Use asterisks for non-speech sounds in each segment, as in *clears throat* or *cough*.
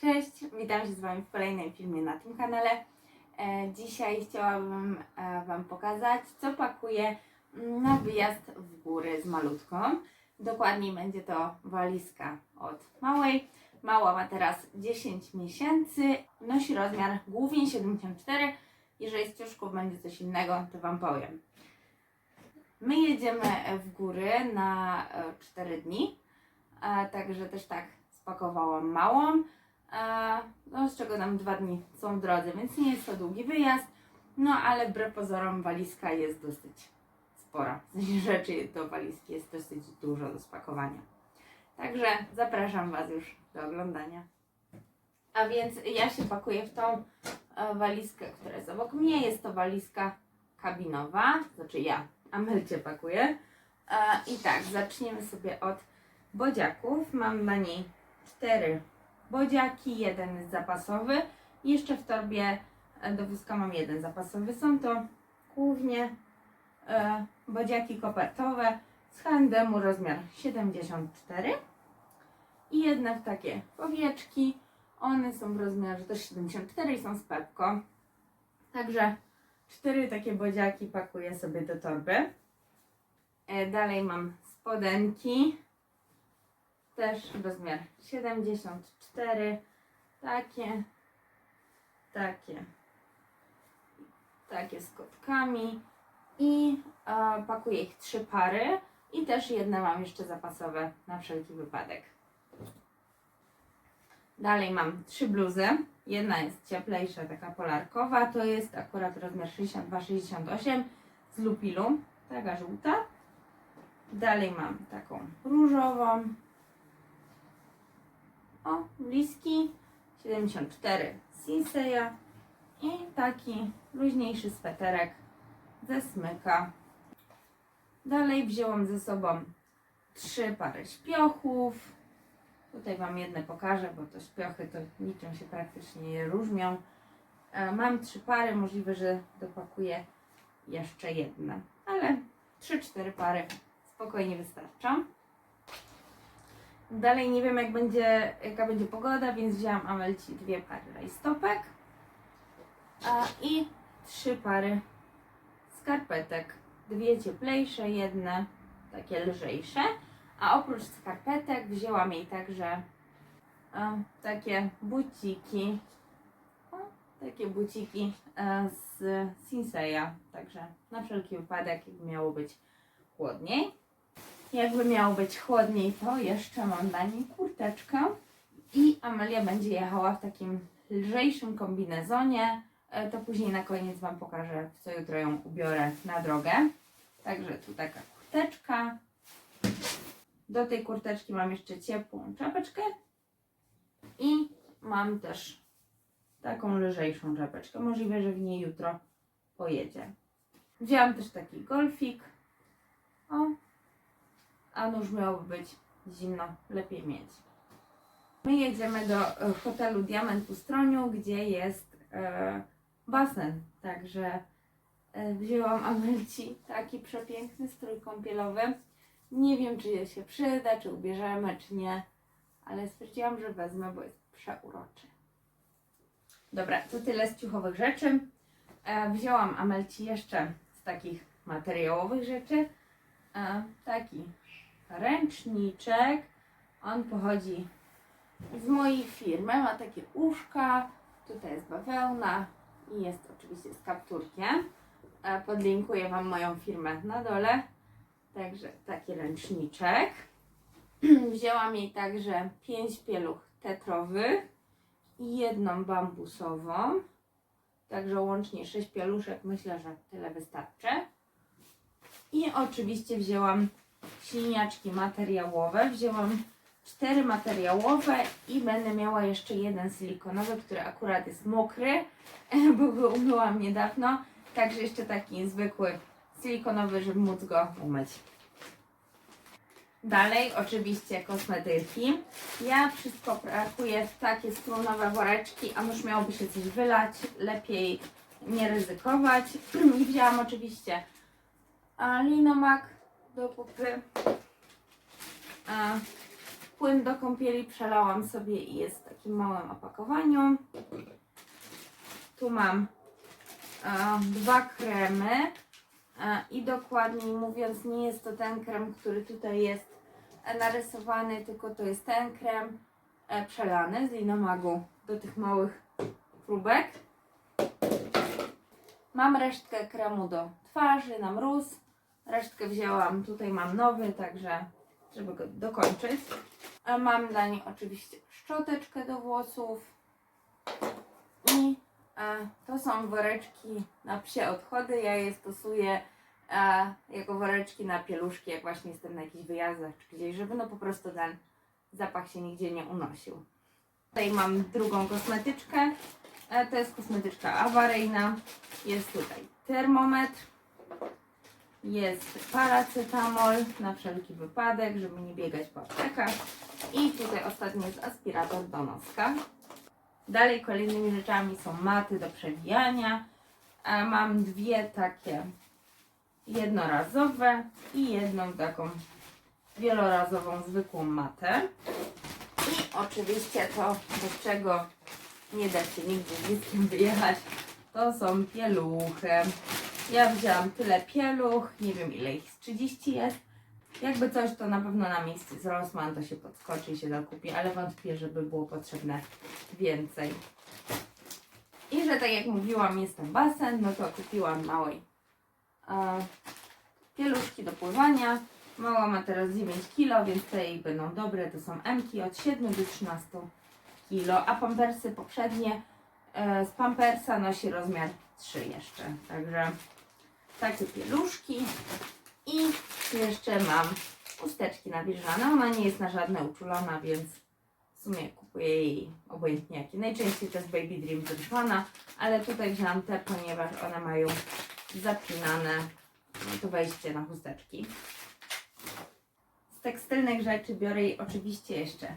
Cześć, witam się z Wami w kolejnym filmie na tym kanale. E, dzisiaj chciałabym e, Wam pokazać, co pakuję na wyjazd w góry z malutką. Dokładniej będzie to walizka od małej. Mała ma teraz 10 miesięcy, nosi rozmiar głównie 74. Jeżeli z ciuszków będzie coś innego, to Wam powiem. My jedziemy w góry na 4 dni, a także też tak spakowałam małą, no, z czego nam dwa dni są w drodze, więc nie jest to długi wyjazd, no ale wbrew pozorom walizka jest dosyć spora. W sensie rzeczy do walizki jest dosyć dużo do spakowania. Także zapraszam Was już do oglądania. A więc ja się pakuję w tą e, walizkę, która jest obok mnie. Jest to walizka kabinowa, znaczy ja Amelcie pakuję. E, I tak, zaczniemy sobie od bodziaków. Mam na niej cztery bodziaki, jeden jest zapasowy. Jeszcze w torbie e, do wózka mam jeden zapasowy. Są to głównie e, bodziaki kopertowe z H&M rozmiar 74 i jedne w takie powieczki. One są w rozmiarze też 74 i są z pepką. Także cztery takie bodziaki pakuję sobie do torby. E, Dalej mam spodenki. Też rozmiar 74. Takie. Takie. Takie z kotkami. I e, pakuję ich trzy pary. I też jedne mam jeszcze zapasowe na wszelki wypadek. Dalej mam trzy bluzy. Jedna jest cieplejsza, taka polarkowa. To jest akurat rozmiar 62-68 z lupilu. Taka żółta. Dalej mam taką różową. O, bliski 74 Sinseya i taki luźniejszy sweterek ze smyka. Dalej wzięłam ze sobą trzy pary śpiochów. Tutaj Wam jedne pokażę, bo to śpiochy to niczym się praktycznie nie różnią. E, Mam trzy pary, możliwe, że dopakuję jeszcze jedne, ale 3-4 pary spokojnie wystarczą. Dalej nie wiem jak będzie, jaka będzie pogoda, więc wzięłam Amelci dwie pary rajstopek a, i trzy pary skarpetek. Dwie cieplejsze, jedne takie lżejsze. A oprócz skarpetek wzięłam jej także e, takie buciki. O, takie buciki e, z Sinseya. Także na wszelki wypadek, jakby miało być chłodniej. Jakby miało być chłodniej, to jeszcze mam na niej kurteczkę. I Amelia będzie jechała w takim lżejszym kombinezonie. E, To później na koniec Wam pokażę, co jutro ją ubiorę na drogę. Także tu taka kurteczka. Do tej kurteczki mam jeszcze ciepłą czapeczkę. I mam też taką lżejszą czapeczkę. Możliwe, że w niej jutro pojedzie. Wzięłam też taki golfik. O, a nóż miałoby być zimno, lepiej mieć. My jedziemy do e, hotelu Diament Ustroniu, gdzie jest e, basen, także e, wzięłam Amelci taki przepiękny strój kąpielowy. Nie wiem, czy się przyda, czy ubierzemy, czy nie, ale stwierdziłam, że wezmę, bo jest przeuroczy. Dobra, to tyle z ciuchowych rzeczy. E, wzięłam Amelci jeszcze z takich materiałowych rzeczy e, taki ręczniczek. On pochodzi z mojej firmy. Ma takie uszka. Tutaj jest bawełna i jest oczywiście z kapturkiem. E, Podlinkuję Wam moją firmę na dole. Także taki ręczniczek. *clears throat* Wzięłam jej także 5 pieluch tetrowych i jedną bambusową. Także łącznie 6 pieluszek. Myślę, że tyle wystarczy. I oczywiście wzięłam silniaczki materiałowe. Wzięłam cztery materiałowe i będę miała jeszcze jeden silikonowy, który akurat jest mokry, *laughs* bo go umyłam niedawno. Także jeszcze taki zwykły silikonowy, żeby móc go umyć. Dalej oczywiście kosmetyki. Ja wszystko pakuję w takie strunowe woreczki, a już miałoby się coś wylać, lepiej nie ryzykować. *clears throat* I wzięłam oczywiście a, linomak do pupy, a, Płyn do kąpieli przelałam sobie i jest w takim małym opakowaniu. Tu mam dwa kremy i dokładniej mówiąc nie jest to ten krem, który tutaj jest narysowany, tylko to jest ten krem e, przelany z Linomagu do tych małych próbek. Mam resztkę kremu do twarzy na mróz. Resztkę wzięłam, tutaj mam nowy, także żeby go dokończyć. A Mam dla niej oczywiście szczoteczkę do włosów i e, to są woreczki na psie odchody. Ja je stosuję e, jako woreczki na pieluszki, jak właśnie jestem na jakichś wyjazdach czy gdzieś, żeby no po prostu ten zapach się nigdzie nie unosił. Tutaj mam drugą kosmetyczkę. E, to jest kosmetyczka awaryjna. Jest tutaj termometr. Jest paracetamol na wszelki wypadek, żeby nie biegać po aptekach. I tutaj ostatnio jest aspirator do noska. Dalej kolejnymi rzeczami są maty do przewijania. Mam dwie takie jednorazowe i jedną taką wielorazową zwykłą matę. I oczywiście to, bez czego nie da się nigdzie z wyjechać, to są pieluchy. Ja wzięłam tyle pieluch, nie wiem ile ich z 30 jest. Jakby coś, to na pewno na miejscu z Rossmann to się podskoczy i się zakupi, ale wątpię, żeby było potrzebne więcej. I że tak jak mówiłam, jest basen, no to kupiłam małej e, pieluszki do pływania. Mała ma teraz 9 kg, więc te jej będą dobre. To są M-ki od 7 do 13 kg, a pampersy poprzednie e, z pampersa nosi rozmiar 3 jeszcze. Także takie pieluszki. I jeszcze mam chusteczki nawilżane. Ona nie jest na żadne uczulona, więc w sumie kupuję jej obojętnie jakie. Najczęściej to jest Baby Dream Richmana, ale tutaj wzięłam te, ponieważ one mają zapinane no to wejście na chusteczki. Z tekstylnych rzeczy biorę jej oczywiście jeszcze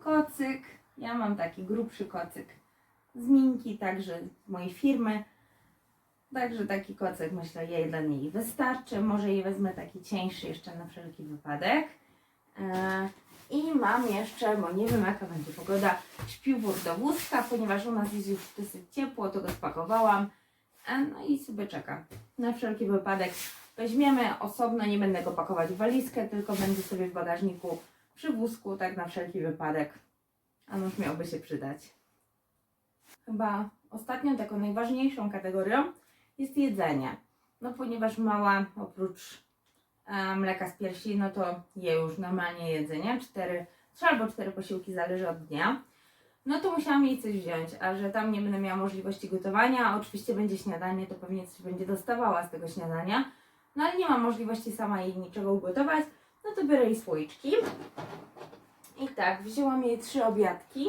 kocyk. Ja mam taki grubszy kocyk z Minki, także z mojej firmy. Także taki kocyk myślę jej dla niej wystarczy. Może jej wezmę taki cieńszy jeszcze na wszelki wypadek. E, I mam jeszcze, bo nie wiem jaka będzie pogoda, śpiwór do wózka, ponieważ u nas jest już dosyć ciepło, to go spakowałam. E, No i sobie czeka. Na wszelki wypadek weźmiemy osobno, nie będę go pakować w walizkę, tylko będzie sobie w bagażniku przy wózku, tak na wszelki wypadek. A nuż miałby się przydać. Chyba ostatnią, taką najważniejszą kategorią jest jedzenie. No ponieważ mała oprócz e, mleka z piersi, no to je już normalnie jedzenie, cztery, trzy albo cztery posiłki zależy od dnia. No to musiałam jej coś wziąć, a że tam nie będę miała możliwości gotowania, a oczywiście będzie śniadanie, to pewnie coś będzie dostawała z tego śniadania. No ale nie mam możliwości sama jej niczego ugotować, no to biorę jej słoiczki. I tak, wzięłam jej trzy obiadki.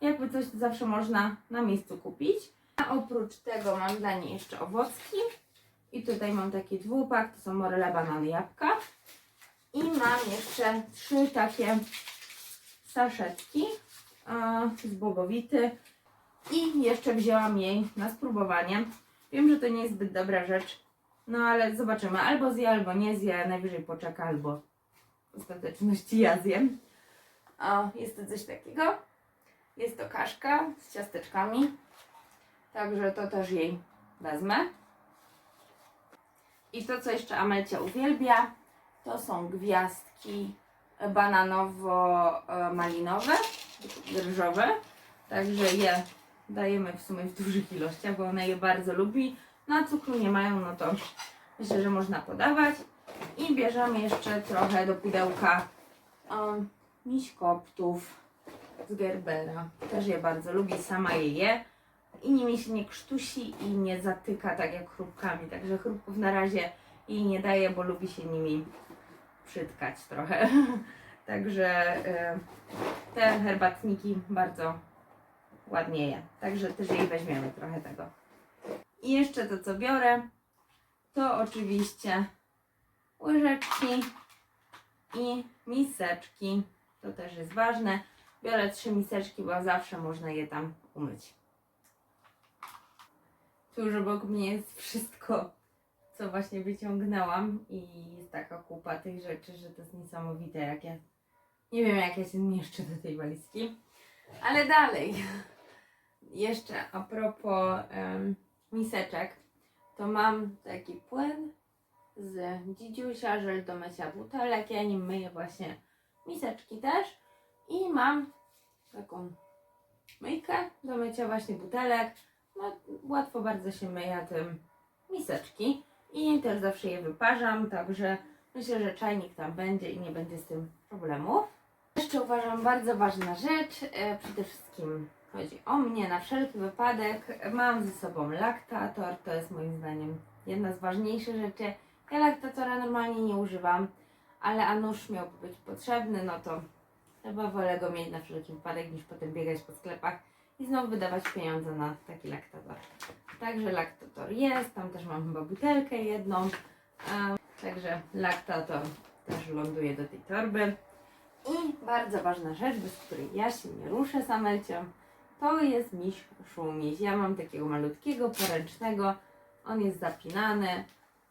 Jakby coś zawsze można na miejscu kupić. A oprócz tego mam dla niej jeszcze owocki. I tutaj mam taki dwupak, to są morele, banany, jabłka. I mam jeszcze trzy takie saszetki z błogowity. I jeszcze wzięłam jej na spróbowanie. Wiem, że to nie jest zbyt dobra rzecz, no ale zobaczymy. Albo zje, albo nie zje. Najwyżej poczeka, albo w ostateczności ja zjem. O, jest to coś takiego. Jest to kaszka z ciasteczkami. Także to też jej wezmę. I to, co jeszcze Amelcia uwielbia, to są gwiazdki bananowo-malinowe, ryżowe. Także je dajemy w sumie w dużych ilościach, bo ona je bardzo lubi. No cukru nie mają, no to myślę, że można podawać. I bierzemy jeszcze trochę do pudełka um, miśkoptów z Gerbera. Też je bardzo lubi, sama je je. I nimi się nie krztusi i nie zatyka tak jak chrupkami. Także chrupków na razie jej nie daje, bo lubi się nimi przytkać trochę. *laughs* Także e, te herbatniki bardzo ładnie je. Także też jej weźmiemy trochę tego. I jeszcze to co biorę, to oczywiście łyżeczki i miseczki. To też jest ważne. Biorę trzy miseczki, bo zawsze można je tam umyć. Tu już obok mnie jest wszystko, co właśnie wyciągnęłam i jest taka kupa tych rzeczy, że to jest niesamowite, jak ja Nie wiem, jak ja się zmieszczę do tej walizki. Ale dalej. Jeszcze a propos em, miseczek, to mam taki płyn z dzidziusia, żel do mycia butelek. Ja nim myję właśnie miseczki też. I mam taką myjkę do mycia właśnie butelek. No, łatwo bardzo się myja tym miseczki. I też zawsze je wyparzam, także myślę, że czajnik tam będzie i nie będzie z tym problemów. Jeszcze uważam bardzo ważna rzecz, e, przede wszystkim chodzi o mnie na wszelki wypadek. Mam ze sobą laktator, to jest moim zdaniem jedna z ważniejszych rzeczy. Ja laktatora normalnie nie używam, ale a nóż miałby być potrzebny, no to chyba wolę go mieć na wszelki wypadek niż potem biegać po sklepach i znowu wydawać pieniądze na taki laktator. Także laktator jest, tam też mam chyba butelkę jedną, także laktator też ląduje do tej torby. I bardzo ważna rzecz, bez której ja się nie ruszę z Amelcią, to jest miś szumiś. Ja mam takiego malutkiego, poręcznego, on jest zapinany,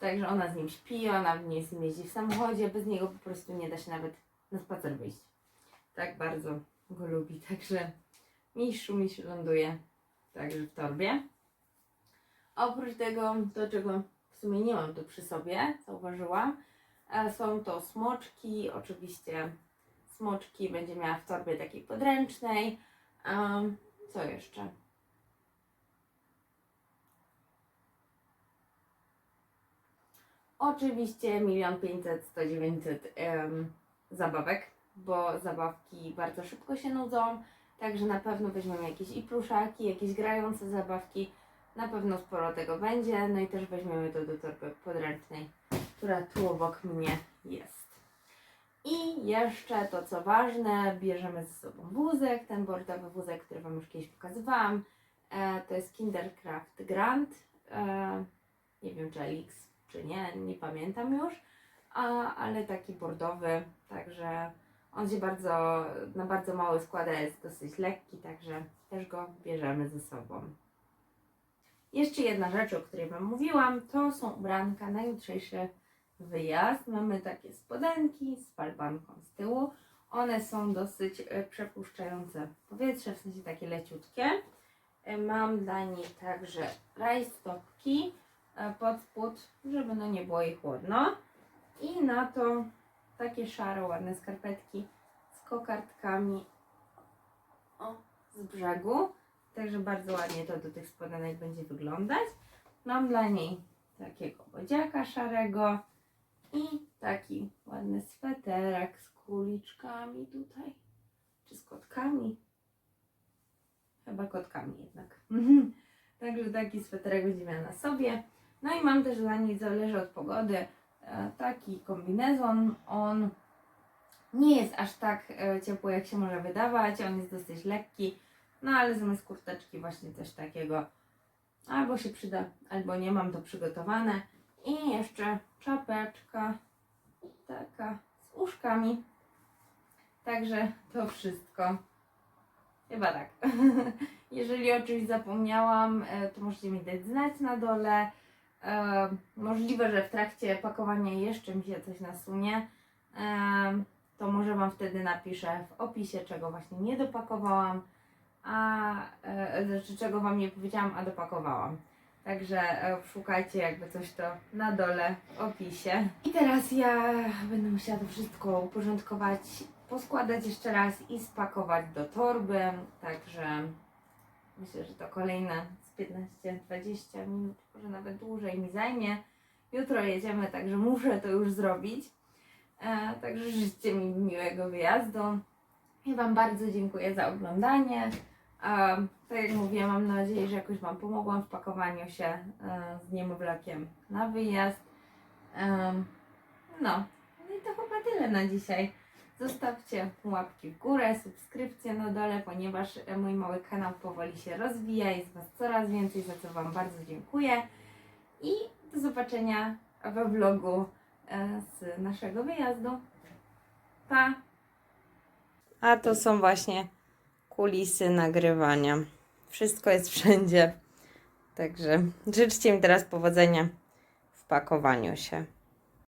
także ona z nim śpi, ona w nim jeździ w samochodzie, bez niego po prostu nie da się nawet na spacer wyjść. Tak bardzo go lubi, także miś szumiś ląduje także w torbie. Oprócz tego, to czego w sumie nie mam tu przy sobie, zauważyłam, e, są to smoczki, oczywiście smoczki będzie miała w torbie takiej podręcznej. Co jeszcze? Oczywiście milion pięćset, sto dziewięćset zabawek, bo zabawki bardzo szybko się nudzą, także na pewno weźmiemy jakieś i pluszaki, jakieś grające zabawki, na pewno sporo tego będzie, no i też weźmiemy to do torby podręcznej, która tu obok mnie jest. I jeszcze to co ważne, bierzemy ze sobą wózek, ten bordowy wózek, który Wam już kiedyś pokazywałam. E, to jest Kindercraft Grand. E, nie wiem czy LX czy nie, nie pamiętam już. A, ale taki bordowy, także on się bardzo, na bardzo mały składa, jest dosyć lekki, także też go bierzemy ze sobą. Jeszcze jedna rzecz, o której Wam mówiłam, to są ubranka na jutrzejszy wyjazd. Mamy takie spodenki z falbanką z tyłu. One są dosyć e, przepuszczające powietrze, w sensie takie leciutkie. E, Mam dla nich także rajstopki e, pod spód, żeby no nie było ich chłodno. I na to takie szare, ładne skarpetki z kokardkami o, z brzegu. Także bardzo ładnie to do tych spodenek będzie wyglądać. Mam dla niej takiego bodziaka szarego i taki ładny sweterek z kuliczkami tutaj. Czy z kotkami? Chyba kotkami jednak. *laughs* Także taki sweterek będzie miała na sobie. No i mam też dla niej, zależy od pogody, taki kombinezon. On nie jest aż tak e, ciepły, jak się może wydawać. On jest dosyć lekki. No ale zamiast kurteczki właśnie coś takiego albo się przyda, albo nie mam to przygotowane. I jeszcze czapeczka taka z uszkami. Także to wszystko. Chyba tak. *laughs* Jeżeli o czymś zapomniałam, e, to możecie mi dać znać na dole. E, Możliwe, że w trakcie pakowania jeszcze mi się coś nasunie. E, To może Wam wtedy napiszę w opisie, czego właśnie nie dopakowałam, a e, znaczy czego Wam nie powiedziałam, a dopakowałam. Także e, szukajcie jakby coś to na dole w opisie. I teraz ja będę musiała to wszystko uporządkować, poskładać jeszcze raz i spakować do torby. Także myślę, że to kolejne 15-20 minut, może nawet dłużej mi zajmie. Jutro jedziemy, także muszę to już zrobić. E, także życzcie mi miłego wyjazdu. I Wam bardzo dziękuję za oglądanie. A, tak jak mówiłam, mam nadzieję, że jakoś Wam pomogłam w pakowaniu się e, z niemowlakiem na wyjazd. Em, no, no i to chyba tyle na dzisiaj. Zostawcie łapki w górę, subskrypcję na dole, ponieważ e, mój mały kanał powoli się rozwija, jest Was coraz więcej, za co Wam bardzo dziękuję. I do zobaczenia we vlogu e, z naszego wyjazdu. Pa! A to są właśnie kulisy nagrywania. Wszystko jest wszędzie. Także życzcie mi teraz powodzenia w pakowaniu się.